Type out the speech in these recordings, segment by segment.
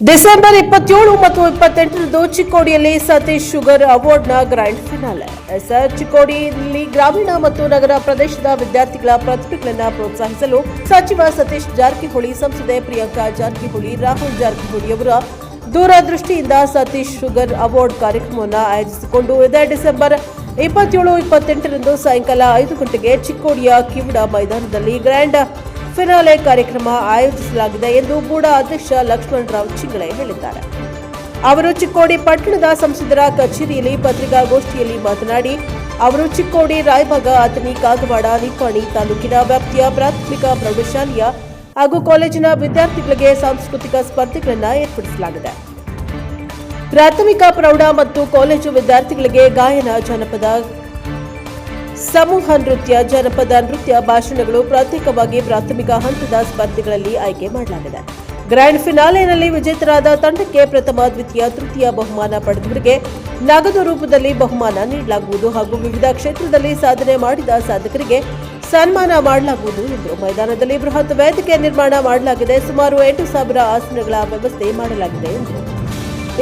December ಇಪ್ಪತ್ತೇಳು ಮತ್ತು ಇಪ್ಪತ್ತೆಂಟರಂದು ಚಿಕ್ಕೋಡಿಯಲ್ಲಿ ಸತೀಶ್ ಶುಗರ್ ಅವಾರ್ಡ್ನ ಗ್ರ್ಯಾಂಡ್ ಫಿನಾಲೆ. ಸರ್ ಚಿಕ್ಕೋಡಿಯಲ್ಲಿ ಗ್ರಾಮೀಣ ಮತ್ತು ನಗರ ಪ್ರದೇಶದ ವಿದ್ಯಾರ್ಥಿಗಳ ಪ್ರತಿಭೆಗಳನ್ನು ಪ್ರೋತ್ಸಾಹಿಸಲು ಸಚಿವ ಸತೀಶ್ ಜಾರಕಿಹೊಳಿ, ಸಂಸದೆ ಪ್ರಿಯಾಂಕಾ ಜಾರಕಿಹೊಳಿ, ರಾಹುಲ್ ಜಾರಕಿಹೊಳಿ ಅವರ ದೂರದೃಷ್ಟಿಯಿಂದ ಸತೀಶ್ ಶುಗರ್ ಅವಾರ್ಡ್ ಕಾರ್ಯಕ್ರಮವನ್ನು ಆಯೋಜಿಸಿಕೊಂಡು, ಇದೇ ಡಿಸೆಂಬರ್ ಇಪ್ಪತ್ತೇಳು, ಇಪ್ಪತ್ತೆಂಟರಂದು ಸಾಯಂಕಾಲ ಐದು ಗಂಟೆಗೆ ಚಿಕ್ಕೋಡಿಯ ಕಿವುಡ ಮೈದಾನದಲ್ಲಿ ಗ್ರ್ಯಾಂಡ್ ಫಿನಾಲೆ ಕಾರ್ಯಕ್ರಮ ಆಯೋಜಿಸಲಾಗಿದೆ ಎಂದು ಬೂಡ ಅಧ್ಯಕ್ಷ ಲಕ್ಷ್ಮಣ್ ರಾವ್ ಚಿಂಗಳೆ ಹೇಳಿದ್ದಾರೆ. ಅವರು ಚಿಕ್ಕೋಡಿ ಪಟ್ಟಣದ ಸಂಸದರ ಕಚೇರಿಯಲ್ಲಿ ಪತ್ರಿಕಾಗೋಷ್ಠಿಯಲ್ಲಿ ಮಾತನಾಡಿ, ಅವರು ಚಿಕ್ಕೋಡಿ ರಾಯಭಾಗ ಅಥಣಿ ಕಾಗವಾಡ, ನಿಪ್ಪಾಣಿ ತಾಲೂಕಿನ ವ್ಯಾಪ್ತಿಯ ಪ್ರಾಥಮಿಕ ಪ್ರೌಢಶಾಲೆಯ ಹಾಗೂ ಕಾಲೇಜಿನ ವಿದ್ಯಾರ್ಥಿಗಳಿಗೆ ಸಾಂಸ್ಕೃತಿಕ ಸ್ಪರ್ಧೆಗಳನ್ನು ಏರ್ಪಡಿಸಲಾಗಿದೆ. ಪ್ರಾಥಮಿಕ ಪ್ರೌಢ ಮತ್ತು ಕಾಲೇಜು ವಿದ್ಯಾರ್ಥಿಗಳಿಗೆ ಗಾಯನ ಜನಪದ ಸಮೂಹ ನೃತ್ಯ, ಜನಪದ ನೃತ್ಯ ಭಾಷಣಗಳು ಪ್ರತ್ಯೇಕವಾಗಿ ಪ್ರಾಥಮಿಕ ಹಂತದ ಸ್ಪರ್ಧೆಗಳಲ್ಲಿ ಆಯ್ಕೆ ಮಾಡಲಾಗಿದೆ. ಗ್ರ್ಯಾಂಡ್ ಫಿನಾಲೆನಲ್ಲಿ ವಿಜೇತರಾದ ತಂಡಕ್ಕೆ ಪ್ರಥಮ, ದ್ವಿತೀಯ, ತೃತೀಯ ಬಹುಮಾನ ಪಡೆದವರಿಗೆ ನಗದು ರೂಪದಲ್ಲಿ ಬಹುಮಾನ ನೀಡಲಾಗುವುದು ಹಾಗೂ ವಿವಿಧ ಕ್ಷೇತ್ರದಲ್ಲಿ ಸಾಧನೆ ಮಾಡಿದ ಸಾಧಕರಿಗೆ ಸನ್ಮಾನ ಮಾಡಲಾಗುವುದು ಎಂದು ಮೈದಾನದಲ್ಲಿ ಬೃಹತ್ ವೇದಿಕೆ ನಿರ್ಮಾಣ ಮಾಡಲಾಗಿದೆ. ಸುಮಾರು ಎಂಟು ಸಾವಿರ ಆಸನಗಳ ವ್ಯವಸ್ಥೆ ಮಾಡಲಾಗಿದೆ ಎಂದರು.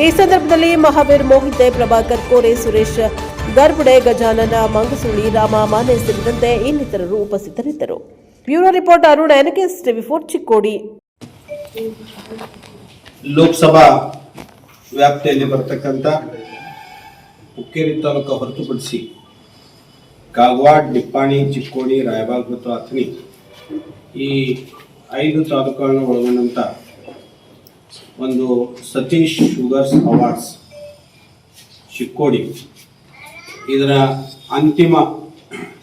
ಈ ಸಂದರ್ಭದಲ್ಲಿ ಮಹಾವೀರ್ ಮೋಹಿತೆ, ಪ್ರಭಾಕರ್ ಕೋರೆ, ಸುರೇಶ್ ಗರ್ಭುಡೆ ಗಜಾನನ ಮಂಗಸುಳಿ, ರಾಮ ಮಾನೆ ಸೇರಿದಂತೆ ಇನ್ನಿತರರು ಉಪಸ್ಥಿತರಿದ್ದರು. Bureau report, Arun, NKS TV four Chikkodi. Lok Sabha ವ್ಯಾಪ್ತಿಯಲ್ಲಿ ಬರ್ತಕ್ಕಂಥ ಹುಕ್ಕೇರಿ ತಾಲೂಕು ಹೊರತುಪಡಿಸಿ ಕಾಗವಾಡ್, ನಿಪ್ಪಾಣಿ, ಚಿಕ್ಕೋಡಿ, ರಾಯಬಾಗ್ ಮತ್ತು ಅಥಣಿ ಈ ಐದು ತಾಲೂಕುಗಳನ್ನು ಒಳಗೊಂಡಂಥ ಒಂದು ಸತೀಶ್ ಶುಗರ್ಸ್ ಅವಾರ್ಡ್ಸ್ ಚಿಕ್ಕೋಡಿ ಇದರ ಅಂತಿಮ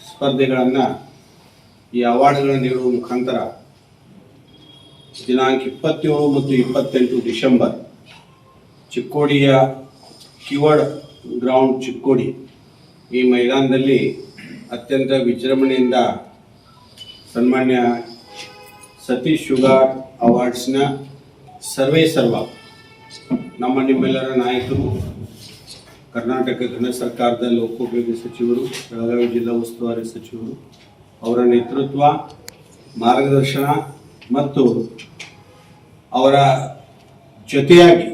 ಸ್ಪರ್ಧೆಗಳನ್ನು ಈ ಅವಾರ್ಡ್ಗಳನ್ನು ನೀಡುವ ಮುಖಾಂತರ ದಿನಾಂಕ ಇಪ್ಪತ್ತೇಳು ಮತ್ತು ಇಪ್ಪತ್ತೆಂಟು ಡಿಸೆಂಬರ್ ಚಿಕ್ಕೋಡಿಯ ಕಿವಡ್ ಗ್ರೌಂಡ್ ಚಿಕ್ಕೋಡಿ ಈ ಮೈದಾನದಲ್ಲಿ ಅತ್ಯಂತ ವಿಜೃಂಭಣೆಯಿಂದ ಸನ್ಮಾನ್ಯ ಸತೀಶ್ ಶುಗಾರ್ ಅವಾರ್ಡ್ಸ್ನ ಸರ್ವೇ ಸರ್ವ ನಮ್ಮ ನಿಮ್ಮೆಲ್ಲರ ನಾಯಕರು ಕರ್ನಾಟಕ ಘನ ಸರ್ಕಾರದ ಲೋಕೋಪಯೋಗಿ ಸಚಿವರು, ಬೆಳಗಾವಿ ಜಿಲ್ಲಾ ಉಸ್ತುವಾರಿ ಸಚಿವರು, ಅವರ ನೇತೃತ್ವ, ಮಾರ್ಗದರ್ಶನ ಮತ್ತು ಅವರ ಜೊತೆಯಾಗಿ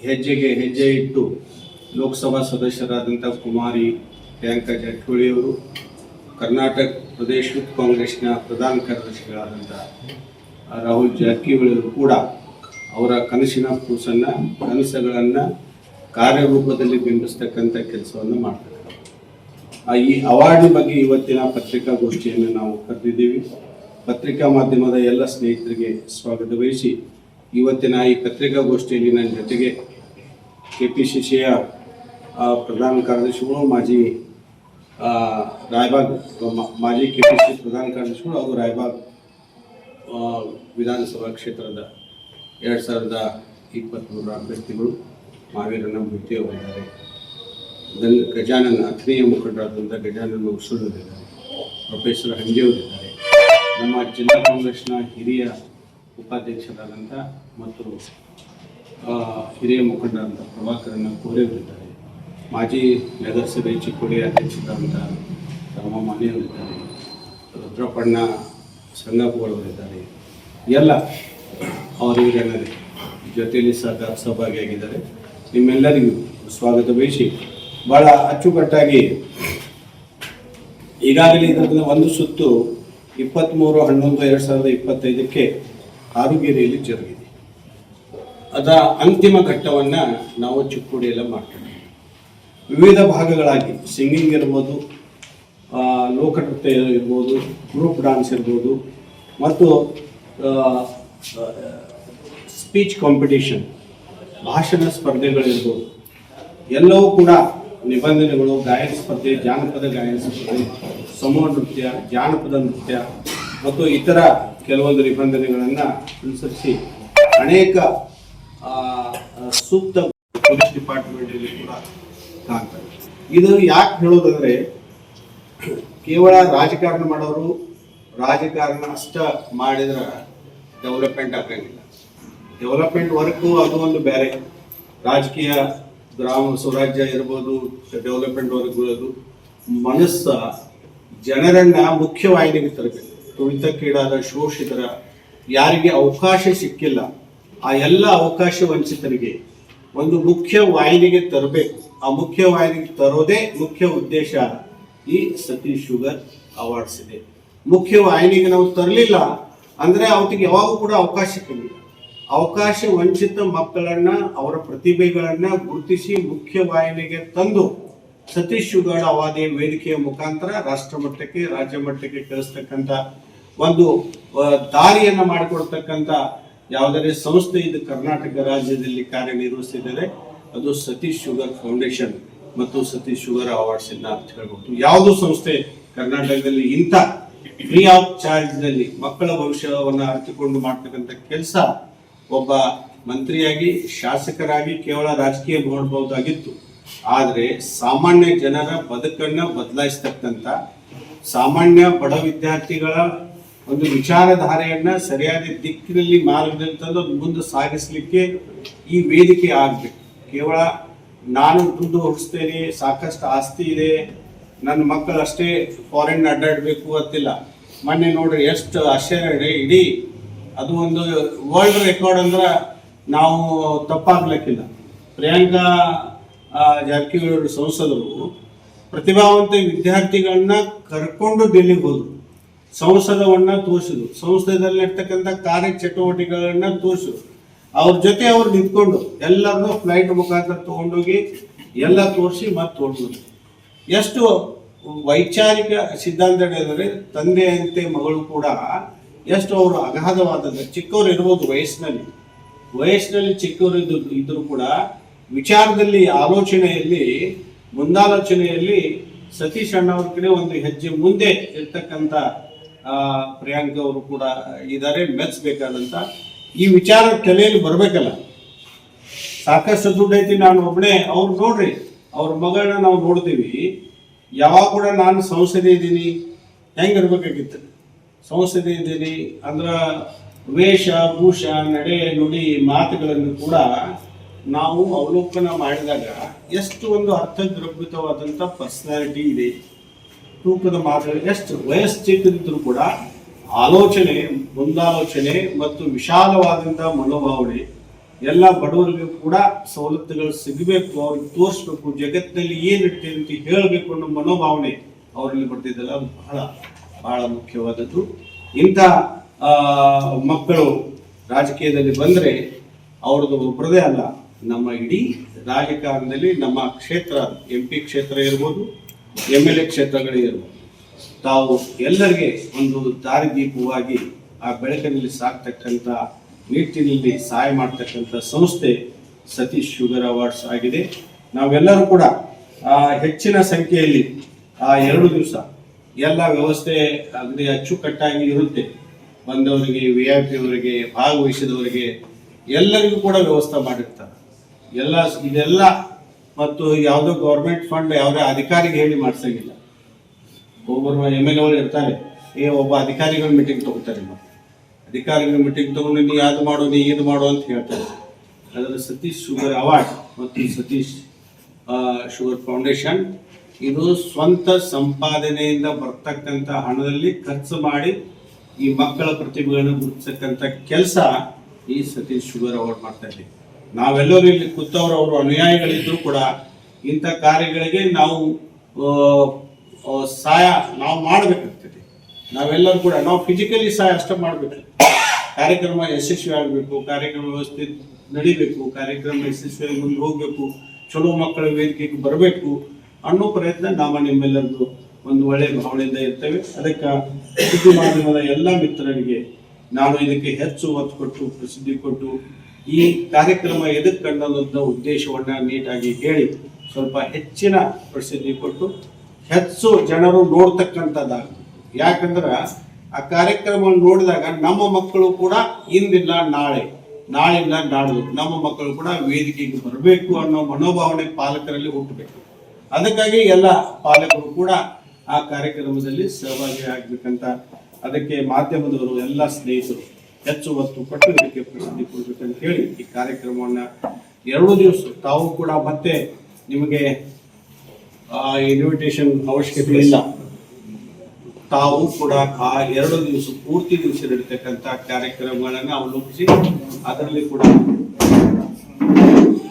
ಹೆಜ್ಜೆಗೆ ಹೆಜ್ಜೆ ಇಟ್ಟು ಲೋಕಸಭಾ ಸದಸ್ಯರಾದಂಥ ಕುಮಾರಿ ಪ್ರಿಯಾಂಕಾ ಅವರು, ಕರ್ನಾಟಕ ಪ್ರದೇಶ ಕಾಂಗ್ರೆಸ್ನ ಪ್ರಧಾನ ಕಾರ್ಯದರ್ಶಿಗಳಾದಂಥ ರಾಹುಲ್ ಜಾರಕಿಹೊಳಿಯವರು ಕೂಡ ಅವರ ಕನಸಿನ ಕೂಸನ್ನು, ಕನಸುಗಳನ್ನು ಕಾರ್ಯರೂಪದಲ್ಲಿ ಬಿಂಬಿಸ್ತಕ್ಕಂಥ ಕೆಲಸವನ್ನು ಮಾಡ್ತಾರೆ ಈ ಅವಾರ್ಡ್ ಬಗ್ಗೆ ಇವತ್ತಿನ ಪತ್ರಿಕಾಗೋಷ್ಠಿಯನ್ನು ನಾವು ಕರೆದಿದ್ದೀವಿ. ಪತ್ರಿಕಾ ಮಾಧ್ಯಮದ ಎಲ್ಲ ಸ್ನೇಹಿತರಿಗೆ ಸ್ವಾಗತ ವಹಿಸಿ ಇವತ್ತಿನ ಈ ಪತ್ರಿಕಾಗೋಷ್ಠಿಯಲ್ಲಿ ನನ್ನ ಜೊತೆಗೆ ಕೆ ಪಿ ಸಿ ಸಿಯ ಪ್ರಧಾನ ಕಾರ್ಯದರ್ಶಿಗಳು, ಮಾಜಿ ರಾಯಬಾಗ್ ಮಾಜಿ ಕೆ ಪಿ ಸಿ ಪ್ರಧಾನ ಕಾರ್ಯದರ್ಶಿಗಳು ಹಾಗೂ ರಾಯಬಾಗ್ ವಿಧಾನಸಭಾ ಕ್ಷೇತ್ರದ ಎರಡು ಸಾವಿರದ ಇಪ್ಪತ್ತ್ಮೂರರ ಅಭ್ಯರ್ಥಿಗಳು. ಮಾವೀರನ ಮೃತ್ಯು ಹೊಂದಿದ್ದಾರೆ ಗನ್ ಗಜಾನನ ಅಥಣಿಯ ಮುಖಂಡರಾದಂಥ ಗಜಾನನ ಉಸುಳಿದ್ದಾರೆ ಪ್ರೊಫೆಸರ್ ಹಂಜೆಯವರಿದ್ದಾರೆ ನಮ್ಮ ಜಿಲ್ಲಾ ಕಾಂಗ್ರೆಸ್ನ ಹಿರಿಯ ಉಪಾಧ್ಯಕ್ಷರಾದಂಥ ಮತ್ತು ಹಿರಿಯ ಮುಖಂಡರಾದಂಥ ಪ್ರಭಾಕರನ ಕೋರೆಯವರಿದ್ದಾರೆ. ಮಾಜಿ ನಗರಸಭೆ ಚಿಕ್ಕೋಡಿ ಅಧ್ಯಕ್ಷರಾದಂಥ ರಾಮ ಮಾನೆಯವರಿದ್ದಾರೆ. ರುದ್ರಪಣ್ಣ ಸಂಗಪ್ಪಗಳವರಿದ್ದಾರೆ ಎಲ್ಲ ಅವರಿವರೆಲ್ಲರೂ ಜೊತೆಯಲ್ಲಿ ಸಹ ಸಹಭಾಗಿಯಾಗಿದ್ದಾರೆ. ನಿಮ್ಮೆಲ್ಲರಿಗೂ ಸ್ವಾಗತ ಬಯಸಿ ಭಾಳ ಅಚ್ಚುಕಟ್ಟಾಗಿ ಈಗಾಗಲೇ ಇದರ ಒಂದು ಸುತ್ತು ಇಪ್ಪತ್ತ್ಮೂರು ಹನ್ನೊಂದು ಎರಡು ಸಾವಿರದ ಇಪ್ಪತ್ತೈದಕ್ಕೆ ಹಾರುಗೇರಿಯಲ್ಲಿ ಜರುಗಿದೆ. ಅದರ ಅಂತಿಮ ಘಟ್ಟವನ್ನು ನಾವು ಚಿಕ್ಕೋಡಿಯಲ್ಲೇ ಮಾಡ್ತೀವಿ. ವಿವಿಧ ಭಾಗಗಳಾಗಿ ಸಿಂಗಿಂಗ್ ಇರ್ಬೋದು ಲೋಕನೃತ್ಯ ಇರ್ಬೋದು ಗ್ರೂಪ್ ಡಾನ್ಸ್ ಇರ್ಬೋದು, ಮತ್ತು ಸ್ಪೀಚ್ ಕಾಂಪಿಟೇಷನ್ ಭಾಷಣ ಸ್ಪರ್ಧೆಗಳಿರ್ಬೋದು. ಎಲ್ಲವೂ ಕೂಡ ನಿಬಂಧನೆಗಳು, ಗಾಯನ ಸ್ಪರ್ಧೆ, ಜಾನಪದ ಗಾಯನ ಸ್ಪರ್ಧೆ ಸಮೂಹ ನೃತ್ಯ, ಜಾನಪದ ನೃತ್ಯ ಮತ್ತು ಇತರ ಕೆಲವೊಂದು ನಿಬಂಧನೆಗಳನ್ನು ಅನುಸರಿಸಿ ಅನೇಕ ಸೂಕ್ತ ಪೊಲೀಸ್ ಡಿಪಾರ್ಟ್ಮೆಂಟಲ್ಲಿ ಕೂಡ ಕಾಣ್ತಾರೆ. ಇದು ಯಾಕೆ ಹೇಳೋದಂದ್ರೆ, ಕೇವಲ ರಾಜಕಾರಣ ಮಾಡೋರು ರಾಜಕಾರಣ ಅಷ್ಟ ಮಾಡಿದ್ರೆ ಡೆವಲಪ್ಮೆಂಟ್ ಆಗಂಗಿಲ್ಲ ಡೆವಲಪ್ಮೆಂಟ್ ವರ್ಕು ಅದು ಒಂದು ಬೇರೆ. ರಾಜಕೀಯ ಗ್ರಾಮ ಸ್ವರಾಜ್ಯ ಇರ್ಬೋದು ಡೆವಲಪ್ಮೆಂಟ್ ವರ್ಕ್ ಇರೋದು ಮನಸ್ಸ ಜನರನ್ನ ಮುಖ್ಯವಾಹಿನಿಗೆ ತರಬೇಕು. ತುಳಿತಕ್ಕೀಡಾದ ಶೋಷಿತರ ಯಾರಿಗೆ ಅವಕಾಶ ಸಿಕ್ಕಿಲ್ಲ, ಆ ಎಲ್ಲ ಅವಕಾಶ ವಂಚಿತರಿಗೆ ಒಂದು ಮುಖ್ಯ ವಾಹಿನಿಗೆ ತರಬೇಕು. ಆ ಮುಖ್ಯ ವಾಹಿನಿಗೆ ತರೋದೇ ಮುಖ್ಯ ಉದ್ದೇಶ ಈ ಸತೀಶ್ ಶುಗರ್ ಅವಾರ್ಡ್ಸ್ ಇದೆ. ಮುಖ್ಯ ವಾಹಿನಿಗೆ ನಾವು ತರಲಿಲ್ಲ ಅಂದ್ರೆ ಅವತ್ತಿಗೆ ಯಾವಾಗೂ ಕೂಡ ಅವಕಾಶ ಕಮ್ಮಿ ಅವಕಾಶ ವಂಚಿತ ಮಕ್ಕಳನ್ನ, ಅವರ ಪ್ರತಿಭೆಗಳನ್ನ ಗುರುತಿಸಿ ಮುಖ್ಯ ವಾಹಿನಿಗೆ ತಂದು ಸತೀಶ್ ಶುಗಾಡ ಅವಾದಿ ವೇದಿಕೆಯ ಮುಖಾಂತರ ರಾಷ್ಟ್ರ ಮಟ್ಟಕ್ಕೆ, ರಾಜ್ಯ ಮಟ್ಟಕ್ಕೆ ಕಳಿಸ್ತಕ್ಕಂಥ ಒಂದು ದಾರಿಯನ್ನ ಮಾಡಿಕೊಡ್ತಕ್ಕಂಥ ಯಾವುದೇ ಸಂಸ್ಥೆ ಇದು ಕರ್ನಾಟಕ ರಾಜ್ಯದಲ್ಲಿ ಕಾರ್ಯನಿರ್ವಹಿಸಿದರೆ ಅದು ಸತೀಶ್ ಶುಗರ್ ಫೌಂಡೇಶನ್ ಮತ್ತು ಸತೀಶ್ ಶುಗರ್ ಅವಾರ್ಡ್ಸ್ ಇಲ್ಲ ಅಂತ ಹೇಳ್ಬೋದು. ಯಾವುದು ಸಂಸ್ಥೆ ಕರ್ನಾಟಕದಲ್ಲಿ ಇಂಥ ಫ್ರೀ ಆಫ್ ಚಾರ್ಜ್ನಲ್ಲಿ ಮಕ್ಕಳ ಭವಿಷ್ಯವನ್ನ ಅರಿತುಕೊಂಡು ಮಾಡ್ತಕ್ಕಂಥ ಕೆಲಸ ಒಬ್ಬ ಮಂತ್ರಿಯಾಗಿ, ಶಾಸಕರಾಗಿ ಕೇವಲ ರಾಜಕೀಯ ಮಾಡಬಹುದಾಗಿತ್ತು ಆದರೆ ಸಾಮಾನ್ಯ ಜನರ ಬದುಕನ್ನ ಬದಲಾಯಿಸ್ತಕ್ಕಂಥ, ಸಾಮಾನ್ಯ ಬಡ ವಿದ್ಯಾರ್ಥಿಗಳ ಒಂದು ವಿಚಾರಧಾರೆಯನ್ನ ಸರಿಯಾದ ದಿಕ್ಕಿನಲ್ಲಿ ಮಾರ್ಗದಲ್ಲಿ ಮುಂದೆ ಸಾಗಿಸ್ಲಿಕ್ಕೆ ಈ ವೇದಿಕೆ ಆಗ್ಬೇಕು. ಕೇವಲ ನಾನು ದುಡ್ಡು ಹೋಗಿಸ್ತೇನೆ ಸಾಕಷ್ಟು ಆಸ್ತಿ ಇದೆ, ನನ್ನ ಮಕ್ಕಳು ಅಷ್ಟೇ ಫಾರಿನ್ ಅಡ್ಡಾಡಬೇಕು ಅಂತಿಲ್ಲ. ಮೊನ್ನೆ ನೋಡ್ರಿ, ಎಷ್ಟು ಆಶ್ಚರ್ಯ ಇಡೀ ಅದು ಒಂದು ವರ್ಲ್ಡ್ ರೆಕಾರ್ಡ್ ಅಂದ್ರೆ ನಾವು ತಪ್ಪಾಗ್ಲಿಕ್ಕಿಲ್ಲ. ಪ್ರಿಯಾಂಕಾ ಜಾರಕಿಹೊಳಿ ಸಂಸದರು ಪ್ರತಿಭಾವಂತ ವಿದ್ಯಾರ್ಥಿಗಳನ್ನ ಕರ್ಕೊಂಡು ಡೆಲ್ಲಿಗೆ ಹೋದ್ರು. ಸಂಸದವನ್ನ ತೋರಿಸಿದ್ರು. ಸಂಸದದಲ್ಲಿರ್ತಕ್ಕಂಥ ಕಾರ್ಯ ಚಟುವಟಿಕೆಗಳನ್ನ ತೋರಿಸಿದ್ರು. ಅವ್ರ ಜೊತೆ ಅವ್ರು ನಿಂತ್ಕೊಂಡು ಎಲ್ಲರನ್ನೂ ಫ್ಲೈಟ್ ಮುಖಾಂತರ ತಗೊಂಡೋಗಿ ಎಲ್ಲ ತೋರಿಸಿ ಮತ್ತೆ ಹೊರಟು ಎಷ್ಟು ವೈಚಾರಿಕ ಸಿದ್ಧಾಂತ ತಂದೆಯಂತೆ ಮಗಳು ಕೂಡ ಎಷ್ಟು ಅವರು ಅಗಾಧವಾದಂಥ ಚಿಕ್ಕವರು ಇರ್ಬೋದು ವಯಸ್ಸಿನಲ್ಲಿ. ವಯಸ್ಸಿನಲ್ಲಿ ಚಿಕ್ಕವರು ಇದ್ದು ಇದ್ರು ಕೂಡ ವಿಚಾರದಲ್ಲಿ, ಆಲೋಚನೆಯಲ್ಲಿ, ಮುಂದಾಲೋಚನೆಯಲ್ಲಿ ಸತೀಶ್ ಅಣ್ಣವ್ರ ಕಡೆ ಒಂದು ಹೆಜ್ಜೆ ಮುಂದೆ ಇರ್ತಕ್ಕಂಥ ಪ್ರಿಯಾಂಕ ಅವರು ಕೂಡ ಇದ್ದಾರೆ. ಮೆಚ್ಚಬೇಕಾದಂತ ಈ ವಿಚಾರ ತಲೆಯಲ್ಲಿ ಬರಬೇಕಲ್ಲ. ಸಾಕಷ್ಟು ದುಡ್ಡು ಐತಿ, ನಾನು ಒಬ್ಬನೇ ಅವ್ರು ನೋಡ್ರಿ, ಅವ್ರ ಮಗಳನ್ನ ನಾವು ನೋಡ್ತೀವಿ. ಯಾವಾಗ ಕೂಡ ನಾನು ಸಂಸದೆ ಇದ್ದೀನಿ. ಹೆಂಗಿರ್ಬೇಕಾಗಿತ್ತು ಸಂಸದೆ ಅದರ ವೇಷ, ಭೂಷ, ನಡೆ, ನುಡಿ ಮಾತುಗಳನ್ನು ಕೂಡ ನಾವು ಅವಲೋಕನ ಮಾಡಿದಾಗ ಎಷ್ಟು ಒಂದು ಅರ್ಥಗರ್ಭಿತವಾದಂಥ ಪರ್ಸನಾಲಿಟಿ ಇದೆ. ತೂಕದ ಮಾತುಗಳು ಎಷ್ಟು ವಯಸ್ಸಿದ್ದರೂ ಕೂಡ ಆಲೋಚನೆ, ಮುಂದಾಲೋಚನೆ ಮತ್ತು ವಿಶಾಲವಾದಂಥ ಮನೋಭಾವನೆ ಎಲ್ಲ ಬಡವರಿಗೂ ಕೂಡ ಸವಲತ್ತುಗಳು ಸಿಗಬೇಕು. ಅವ್ರಿಗೆ ತೋರಿಸ್ಬೇಕು. ಜಗತ್ತಿನಲ್ಲಿ ಏನಿರುತ್ತೆ ಅಂತ ಹೇಳಬೇಕು ಅನ್ನೋ ಮನೋಭಾವನೆ ಅವರಲ್ಲಿ ಬರ್ತಿದ್ದಲ್ಲ ಬಹಳ. ಬಹಳ ಮುಖ್ಯವಾದದ್ದು. ಇಂಥ ಮಕ್ಕಳು ರಾಜಕೀಯದಲ್ಲಿ ಬಂದರೆ ಅವ್ರದ್ದು ಒಬ್ಬರದೇ ಅಲ್ಲ. ನಮ್ಮ ಇಡೀ ರಾಜಕಾರಣದಲ್ಲಿ ನಮ್ಮ ಕ್ಷೇತ್ರ ಎಂ ಪಿ ಕ್ಷೇತ್ರ ಇರ್ಬೋದು ಎಂ ಎಲ್ ಎ ಕ್ಷೇತ್ರಗಳೇ ಇರ್ಬೋದು. ತಾವು ಎಲ್ಲರಿಗೆ ಒಂದು ದಾರಿದೀಪವಾಗಿ ಆ ಬೆಳಕಿನಲ್ಲಿ ಸಾಕ್ತಕ್ಕಂಥ ನಿಟ್ಟಿನಲ್ಲಿ ಸಹಾಯ ಮಾಡ್ತಕ್ಕಂಥ ಸಂಸ್ಥೆ ಸತೀಶ್ ಶುಗರ್ ಅವಾರ್ಡ್ಸ್ ಆಗಿದೆ. ನಾವೆಲ್ಲರೂ ಕೂಡ ಹೆಚ್ಚಿನ ಸಂಖ್ಯೆಯಲ್ಲಿ, ಆ, ಎರಡು ದಿವಸ ಎಲ್ಲ ವ್ಯವಸ್ಥೆ ಅಗದಿ ಅಚ್ಚುಕಟ್ಟಾಗಿ ಇರುತ್ತೆ. ಬಂದವರಿಗೆ ವಿ ಐ ಪಿ ಅವರಿಗೆ, ಭಾಗವಹಿಸಿದವರಿಗೆ ಎಲ್ಲರಿಗೂ ಕೂಡ ವ್ಯವಸ್ಥೆ ಮಾಡಿರ್ತಾರೆ. ಎಲ್ಲ ಇದೆಲ್ಲ ಮತ್ತು ಯಾವುದೋ ಗೌರ್ಮೆಂಟ್ ಫಂಡ್ ಯಾವುದೇ ಅಧಿಕಾರಿಗೆ ಹೇಳಿ ಮಾಡಿಸಂಗಿಲ್ಲ. ಒಬ್ಬರು ಎಂ ಎಲ್ ಎವರು ಇರ್ತಾರೆ. ಏ, ಒಬ್ಬ ಅಧಿಕಾರಿಗಳ ಮೀಟಿಂಗ್ ತಗೋತಾರೆ ಮತ್ತೆ ಅಧಿಕಾರಿಗಳ ಮೀಟಿಂಗ್ ತಗೊಂಡು ನೀ ಅದು ಮಾಡು, ನೀ ಇದು ಮಾಡು ಅಂತ ಹೇಳ್ತಾರೆ. ಅದರ ಸತೀಶ್ ಶುಗರ್ ಅವಾರ್ಡ್ ಮತ್ತು ಸತೀಶ್ ಶುಗರ್ ಫೌಂಡೇಶನ್ ಇದು ಸ್ವಂತ ಸಂಪಾದನೆಯಿಂದ ಬರ್ತಕ್ಕಂಥ ಹಣದಲ್ಲಿ ಖರ್ಚು ಮಾಡಿ ಈ ಮಕ್ಕಳ ಪ್ರತಿಭೆಗಳನ್ನು ಗುರುತಿಸಕ್ಕಂಥ ಕೆಲಸ ಈ ಸತೀಶ್ ಶುಗರ್ ಅವರು ಮಾಡ್ತಾ ಇದ್ದೀವಿ ನಾವೆಲ್ಲರೂ ಇಲ್ಲಿ ಕೂತವರು, ಅವರು ಅನುಯಾಯಿಗಳಿದ್ರು ಕೂಡ ಇಂಥ ಕಾರ್ಯಗಳಿಗೆ ನಾವು ಸಹಾಯ ನಾವು ಮಾಡಬೇಕಾಗ್ತದೆ. ನಾವೆಲ್ಲರೂ ಕೂಡ, ನಾವು ಫಿಸಿಕಲಿ ಸಹಾಯ ಅಷ್ಟೇ ಮಾಡಬೇಕು ಕಾರ್ಯಕ್ರಮ ಯಶಸ್ವಿ ಆಗಬೇಕು ಕಾರ್ಯಕ್ರಮ ವ್ಯವಸ್ಥೆ ನಡಿಬೇಕು, ಕಾರ್ಯಕ್ರಮ ಯಶಸ್ವಿಯಾಗಿ ಮುಂದೆ ಹೋಗಬೇಕು, ಚಲೋ ಮಕ್ಕಳ ವೇದಿಕೆಗೆ ಬರಬೇಕು. ಅನ್ನೋ ಪ್ರಯತ್ನ ನಾವು ನಿಮ್ಮೆಲ್ಲರದ್ದು ಒಂದು ಒಳ್ಳೆಯ ಭಾವನೆಯಿಂದ ಇರ್ತೇವೆ. ಅದಕ್ಕೆ ಸುದ್ದಿ ಮಾಧ್ಯಮದ ಎಲ್ಲ ಮಿತ್ರರಿಗೆ ನಾನು ಇದಕ್ಕೆ ಹೆಚ್ಚು ಒತ್ತು ಕೊಟ್ಟು, ಪ್ರಸಿದ್ಧಿ ಕೊಟ್ಟು, ಈ ಕಾರ್ಯಕ್ರಮ ಎದಕ್ಕೆ ಕಂಡದಂತ ಉದ್ದೇಶವನ್ನ ನೀಟಾಗಿ ಹೇಳಿ ಸ್ವಲ್ಪ ಹೆಚ್ಚಿನ ಪ್ರಸಿದ್ಧಿ ಕೊಟ್ಟು, ಹೆಚ್ಚು ಜನರು ನೋಡ್ತಕ್ಕಂಥದ್ದಾಗ. ಯಾಕಂದ್ರೆ ಆ ಕಾರ್ಯಕ್ರಮವನ್ನು ನೋಡಿದಾಗ ನಮ್ಮ ಮಕ್ಕಳು ಕೂಡ ಇಂದಿಲ್ಲ, ನಾಳೆ ನಾಳೆಯಿಂದ ನಾಡ್ದು. ನಮ್ಮ ಮಕ್ಕಳು ಕೂಡ ವೇದಿಕೆಗೆ ಬರಬೇಕು ಅನ್ನೋ ಮನೋಭಾವನೆ ಪಾಲಕರಲ್ಲಿ ಹುಟ್ಟಬೇಕು. ಅದಕ್ಕಾಗಿ ಎಲ್ಲ ಪಾಲಕರು ಕೂಡ ಆ ಕಾರ್ಯಕ್ರಮದಲ್ಲಿ ಸಹಭಾಗಿ ಆಗ್ಬೇಕಂತ ಅದಕ್ಕೆ ಮಾಧ್ಯಮದವರು ಎಲ್ಲ ಸ್ನೇಹಿತರು ಹೆಚ್ಚು ಒತ್ತು ಕೊಟ್ಟು ಇದಕ್ಕೆ ಪ್ರಸಿದ್ಧಿ ಕೊಡ್ಬೇಕಂತ ಹೇಳಿ ಈ ಕಾರ್ಯಕ್ರಮವನ್ನ ಎರಡು ದಿವಸ ತಾವು ಕೂಡ ಮತ್ತೆ ನಿಮಗೆ ಇನ್ವಿಟೇಷನ್ ಅವಶ್ಯಕತೆ ಇಲ್ಲ. ತಾವು ಕೂಡ ಆ ಎರಡು ದಿವಸ ಪೂರ್ತಿ ದಿವಸ ನಡೀತಕ್ಕಂಥ ಕಾರ್ಯಕ್ರಮಗಳನ್ನು ಅವಲೋಕಿಸಿ ಅದರಲ್ಲಿ ಕೂಡ